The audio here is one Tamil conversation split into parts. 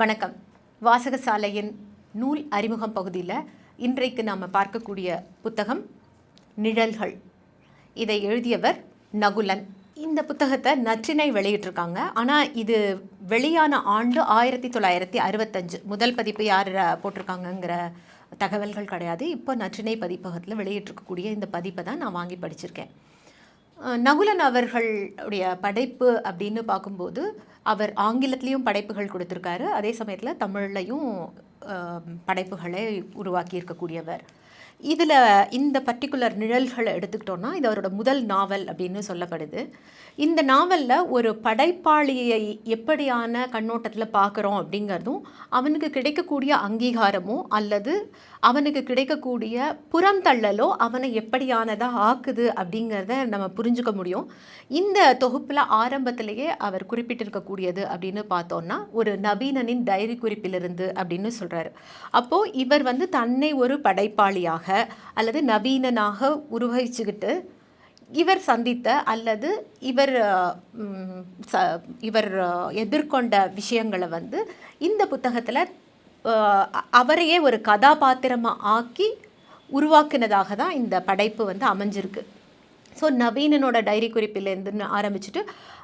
வணக்கம். வாசகசாலையின் நூல் அறிமுகம் பகுதியில் இன்றைக்கு நாம் பார்க்கக்கூடிய புத்தகம் நிழல்கள். இதை எழுதியவர் நகுலன். இந்த புத்தகத்தை நற்றினை வெளியிட்டிருக்காங்க. ஆனால் இது வெளியான ஆண்டு ஆயிரத்தி தொள்ளாயிரத்தி அறுபத்தஞ்சு. முதல் பதிப்பு யார் போட்டிருக்காங்கங்கிற தகவல்கள் கிடையாது. இப்போ நற்றினை பதிப்பகத்தில் வெளியிட்டிருக்கக்கூடிய இந்த பதிப்பை தான் நான் வாங்கி படிச்சிருக்கேன். நகுலன் அவர்களுடைய படைப்பு அப்படின்னு பார்க்கும்போது அவர் ஆங்கிலத்துலேயும் படைப்புகள் கொடுத்துருக்காரு. அதே சமயத்தில் தமிழ்லையும் படைப்புகளை உருவாக்கி இருக்கக்கூடியவர் இதில் இந்த பர்டிகுலர் நிழல்களை எடுத்துக்கிட்டோன்னா இது அவரோட முதல் நாவல் அப்படின்னு சொல்லப்படுது. இந்த நாவலில் ஒரு படைப்பாளியை எப்படியான கண்ணோட்டத்தில் பார்க்குறோம் அப்படிங்கிறதும் அவனுக்கு கிடைக்கக்கூடிய அங்கீகாரமோ அல்லது அவனுக்கு கிடைக்கக்கூடிய புறந்தள்ளலோ அவனை எப்படியானதாக ஆக்குது அப்படிங்கிறத நம்ம புரிஞ்சுக்க முடியும். இந்த தொகுப்பில் ஆரம்பத்திலேயே அவர் குறிப்பிட்டிருக்கக்கூடியது அப்படின்னு பார்த்தோன்னா ஒரு நவீனனின் டைரி குறிப்பிலிருந்து அப்படின்னு சொல்கிறாரு அப்போது இவர் வந்து தன்னை ஒரு படைப்பாளியாக அல்லது நவீனனாக உருவகிச்சுக்கிட்டு இவர் சந்தித்த அல்லது இவர் ச இவர் எதிர்கொண்ட விஷயங்களை வந்து இந்த புத்தகத்தில் அவரையே ஒரு கதாபாத்திரமாக ஆக்கி உருவாக்குனதாக தான் இந்த படைப்பு வந்து அமைஞ்சிருக்கு. ஸோ நவீனனோட டைரி குறிப்பிலேருந்து ஆரம்பிச்சுட்டு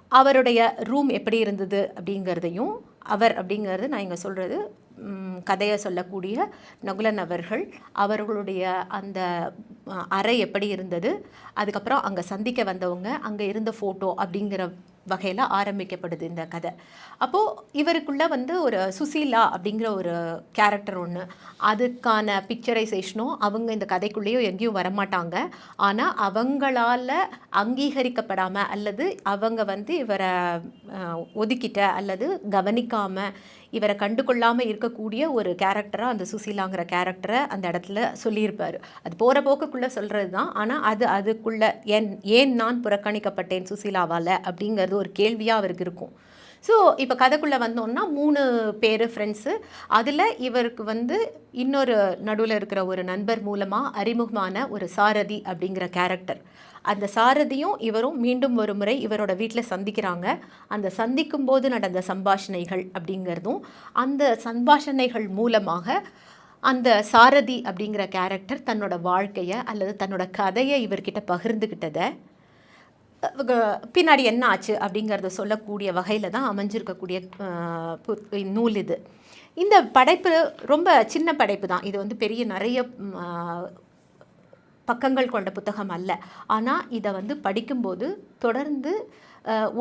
அவருடைய ரூம் எப்படி இருந்தது அப்படிங்கிறதையும் அவர் அப்படிங்கிறது நான் இங்கே சொல்கிறது கதையை சொல்லக்கூடிய நகுலன் அவர்கள் அவர்களுடைய அந்த அறை எப்படி இருந்தது அதுக்கப்புறம் அங்கே சந்திக்க வந்தவங்க அங்கே இருந்த ஃபோட்டோ அப்படிங்கிற வகையில் ஆரம்பிக்கப்படுது இந்த கதை. அப்போது இவருக்குள்ளே வந்து ஒரு சுசீலா அப்படிங்கிற ஒரு கேரக்டர் ஒன்று அதுக்கான பிக்சரைசேஷனும் அவங்க இந்த கதைக்குள்ளேயோ எங்கேயும் வரமாட்டாங்க. ஆனால் அவங்களால அங்கீகரிக்கப்படாமல் அல்லது அவங்க வந்து இவரை ஒதுக்கிட்ட அல்லது கவனிக்காமல் இவரை கண்டுகொள்ளாமல் இருக்கக்கூடிய ஒரு கேரக்டராக அந்த சுசீலாங்கிற கேரக்டரை அந்த இடத்துல சொல்லியிருப்பார். அது போகிற போக்குக்குள்ளே சொல்கிறது தான் ஆனால் அது அதுக்குள்ளே ஏன் ஏன் நான் புறக்கணிக்கப்பட்டேன் சுசீலாவால்? அப்படிங்கிறது ஒரு கேள்வியாக அவருக்கு இருக்கும். ஸோ இப்போ கதைக்குள்ளே வந்தோம்னா மூணு பேர் ஃப்ரெண்ட்ஸு அதில் இவருக்கு வந்து இன்னொரு நடுவில் இருக்கிற ஒரு நண்பர் மூலமாக அறிமுகமான ஒரு சாரதி அப்படிங்கிற கேரக்டர் அந்த சாரதியும் இவரும் மீண்டும் ஒரு முறை இவரோட வீட்டில் சந்திக்கிறாங்க. அந்த சந்திக்கும் போது நடந்த சம்பாஷணைகள் அப்படிங்கிறதும் அந்த சம்பாஷணைகள் மூலமாக அந்த சாரதி அப்படிங்கிற கேரக்டர் தன்னோட வாழ்க்கையை அல்லது தன்னோட கதையை இவர்கிட்ட பகிர்ந்துக்கிட்டதை பின்னாடி என்ன ஆச்சு அப்படிங்கிறத சொல்லக்கூடிய வகையில் தான் அமைஞ்சிருக்கக்கூடிய பு- நூல் இது. இந்த படைப்பு ரொம்ப சின்ன படைப்பு தான். இது வந்து பெரிய நிறைய பக்கங்கள் கொண்ட புத்தகம் அல்ல. ஆனால் இதை வந்து படிக்கும்போது தொடர்ந்து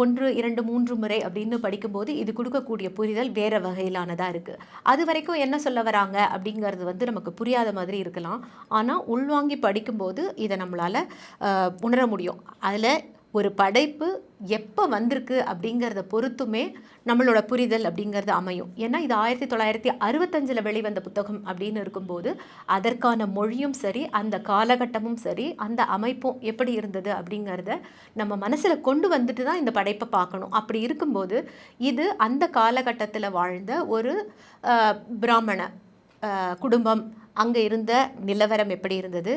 ஒன்று இரண்டு மூன்று முறை அப்படின்னு படிக்கும்போது இது கொடுக்கக்கூடிய புரிதல் வேறு வகையிலானதாக இருக்குது அது வரைக்கும் என்ன சொல்ல வராங்க அப்படிங்கிறது வந்து நமக்கு புரியாத மாதிரி இருக்கலாம். ஆனால் உள்வாங்கி படிக்கும்போது இதை நம்மளால் உணர முடியும். அதில் ஒரு படைப்பு எப்போ வந்திருக்கு அப்படிங்கிறத பொறுத்துமே நம்மளோட புரிதல் அப்படிங்கிறது அமையும். ஏன்னா இது ஆயிரத்தி தொள்ளாயிரத்தி அறுபத்தஞ்சில் வெளிவந்த புத்தகம் அப்படின்னு இருக்கும்போது அதற்கான மொழியும் சரி அந்த காலகட்டமும் சரி அந்த அமைப்பும் எப்படி இருந்தது அப்படிங்கிறத நம்ம மனசில் கொண்டு வந்துட்டு தான் இந்த படைப்பை பார்க்கணும். அப்படி இருக்கும்போது இது அந்த காலகட்டத்தில் வாழ்ந்த ஒரு பிராமண குடும்பம் அங்கே இருந்த நிலவரம் எப்படி இருந்தது?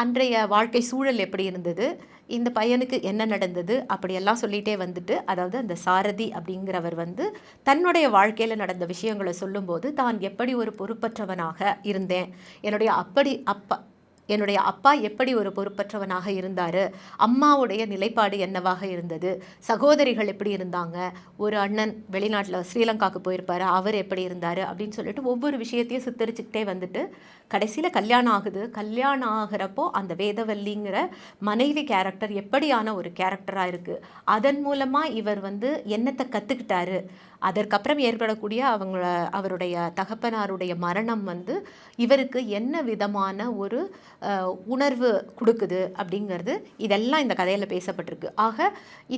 அன்றைய வாழ்க்கை சூழல் எப்படி இருந்தது? இந்த பையனுக்கு என்ன நடந்தது? அப்படியெல்லாம் சொல்லிகிட்டே வந்துட்டு அதாவது அந்த சாரதி அப்படிங்கிறவர் வந்து தன்னுடைய வாழ்க்கையில் நடந்த விஷயங்களை சொல்லும்போது தான் எப்படி ஒரு பொறுப்பற்றவனாக இருந்தேன்? என்னுடைய அப்படி அப்பா என்னுடைய அப்பா எப்படி ஒரு பொறுப்பற்றவனாக இருந்தார்? அம்மாவுடைய நிலைப்பாடு என்னவாக இருந்தது? சகோதரிகள் எப்படி இருந்தாங்க? ஒரு அண்ணன் வெளிநாட்டில் ஸ்ரீலங்காவுக்கு போயிருப்பார் அவர் எப்படி இருந்தார்? அப்படின்னு சொல்லிட்டு ஒவ்வொரு விஷயத்தையும் சித்தரிச்சுக்கிட்டே வந்துட்டு கடைசியில் கல்யாணம் ஆகுது. கல்யாணம் ஆகிறப்போ அந்த வேதவல்லிங்கிற மனைவி கேரக்டர் எப்படியான ஒரு கேரக்டராக இருக்குது அதன் மூலமாக இவர் வந்து என்னத்தை கற்றுக்கிட்டாரு அதற்கப்புறம் ஏற்படக்கூடிய அவங்கள அவருடைய தகப்பனாருடைய மரணம் வந்து இவருக்கு என்ன விதமான ஒரு உணர்வு கொடுக்குது அப்படிங்கிறது இதெல்லாம் இந்த கதையில் பேசப்பட்டிருக்கு. ஆக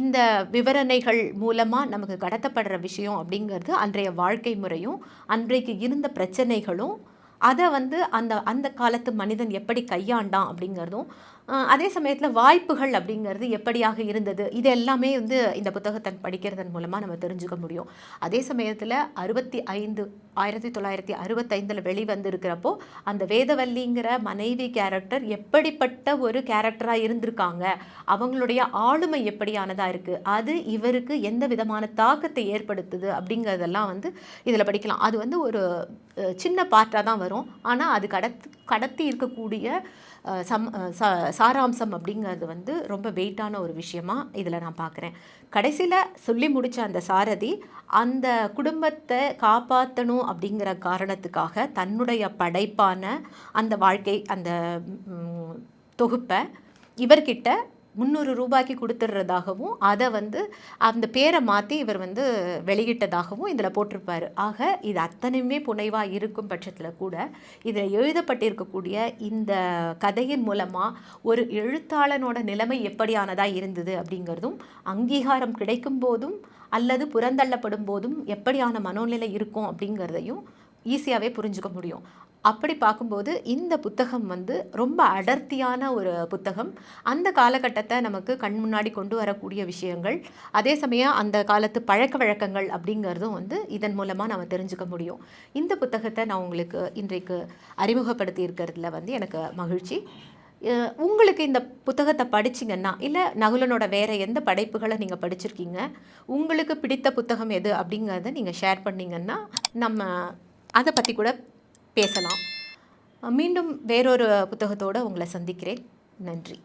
இந்த விவரணைகள் மூலமாக நமக்கு கடத்தப்படுற விஷயம் அப்படிங்கிறது அன்றைய வாழ்க்கை முறையும் அன்றைக்கு இருந்த பிரச்சனைகளும் அதை வந்து அந்த அந்த காலத்து மனிதன் எப்படி கையாண்டான் அப்படிங்கிறதும் அதே சமயத்தில் வாய்ப்புகள் அப்படிங்கிறது எப்படியாக இருந்தது இது எல்லாமே வந்து இந்த புத்தகத்தை படிக்கிறதன் மூலமாக நம்ம தெரிஞ்சுக்க முடியும். அதே சமயத்தில் அறுபத்தி ஐந்து ஆயிரத்தி தொள்ளாயிரத்தி அறுபத்தைந்தில் வெளிவந்திருக்கிறப்போ அந்த வேதவல்லிங்கிற மனைவி கேரக்டர் எப்படிப்பட்ட ஒரு கேரக்டராக இருந்திருக்காங்க அவங்களுடைய ஆளுமை எப்படியானதாக இருக்குது அது இவருக்கு எந்த விதமான தாக்கத்தை ஏற்படுத்துது அப்படிங்கிறதெல்லாம் வந்து இதில் படிக்கலாம். அது வந்து ஒரு சின்ன பார்ட்டாக தான் வரும். ஆனால் அது கடத்து கடத்தி இருக்கக்கூடிய சம் சாராம்சம் அப்படிங்கிறது வந்து ரொம்ப வெயிட்டான ஒரு விஷயமா இதில் நான் பார்க்குறேன் கடைசியில் சொல்லி முடித்த அந்த சாரதி அந்த குடும்பத்தை காப்பாற்றணும் அப்படிங்கிற காரணத்துக்காக தன்னுடைய படைப்பான அந்த வாழ்க்கை அந்த தொகுப்பை இவர்கிட்ட முந்நூறு ரூபாய்க்கு கொடுத்துட்றதாகவும் அதை வந்து அந்த பேரை மாற்றி இவர் வந்து வெளியிட்டதாகவும் இதில் போட்டிருப்பார். ஆக இது அத்தனையுமே புனைவாக இருக்கும் பட்சத்தில் கூட இதில் எழுதப்பட்டிருக்கக்கூடிய இந்த கதையின் மூலமாக ஒரு எழுத்தாளனோட நிலைமை எப்படியானதாக இருந்தது அப்படிங்கிறதும் அங்கீகாரம் கிடைக்கும் போதும் அல்லது புறந்தள்ளப்படும் போதும் எப்படியான மனோநிலை இருக்கும் அப்படிங்கிறதையும் ஈஸியாகவே புரிஞ்சுக்க முடியும். அப்படி பார்க்கும்போது இந்த புத்தகம் வந்து ரொம்ப அடர்த்தியான ஒரு புத்தகம். அந்த காலகட்டத்தை நமக்கு கண் முன்னாடி கொண்டு வரக்கூடிய விஷயங்கள். அதே சமயம் அந்த காலத்து பழக்க வழக்கங்கள் அப்படிங்கிறதும் வந்து இதன் மூலமாக நம்ம தெரிஞ்சுக்க முடியும். இந்த புத்தகத்தை நான் உங்களுக்கு இன்றைக்கு அறிமுகப்படுத்தி இருக்கிறதுல வந்து எனக்கு மகிழ்ச்சி. உங்களுக்கு இந்த புத்தகத்தை படிச்சிங்கன்னா இல்லை நகுலனோட வேற எந்த படைப்புகளை நீங்கள் படிச்சிருக்கீங்க உங்களுக்கு பிடித்த புத்தகம் எது அப்படிங்கிறத நீங்கள் ஷேர் பண்ணீங்கன்னா நம்ம அதை பற்றி கூட பேசலாம். மீண்டும் வேறொரு புத்தகத்தோடு உங்களை சந்திக்கிறேன். நன்றி.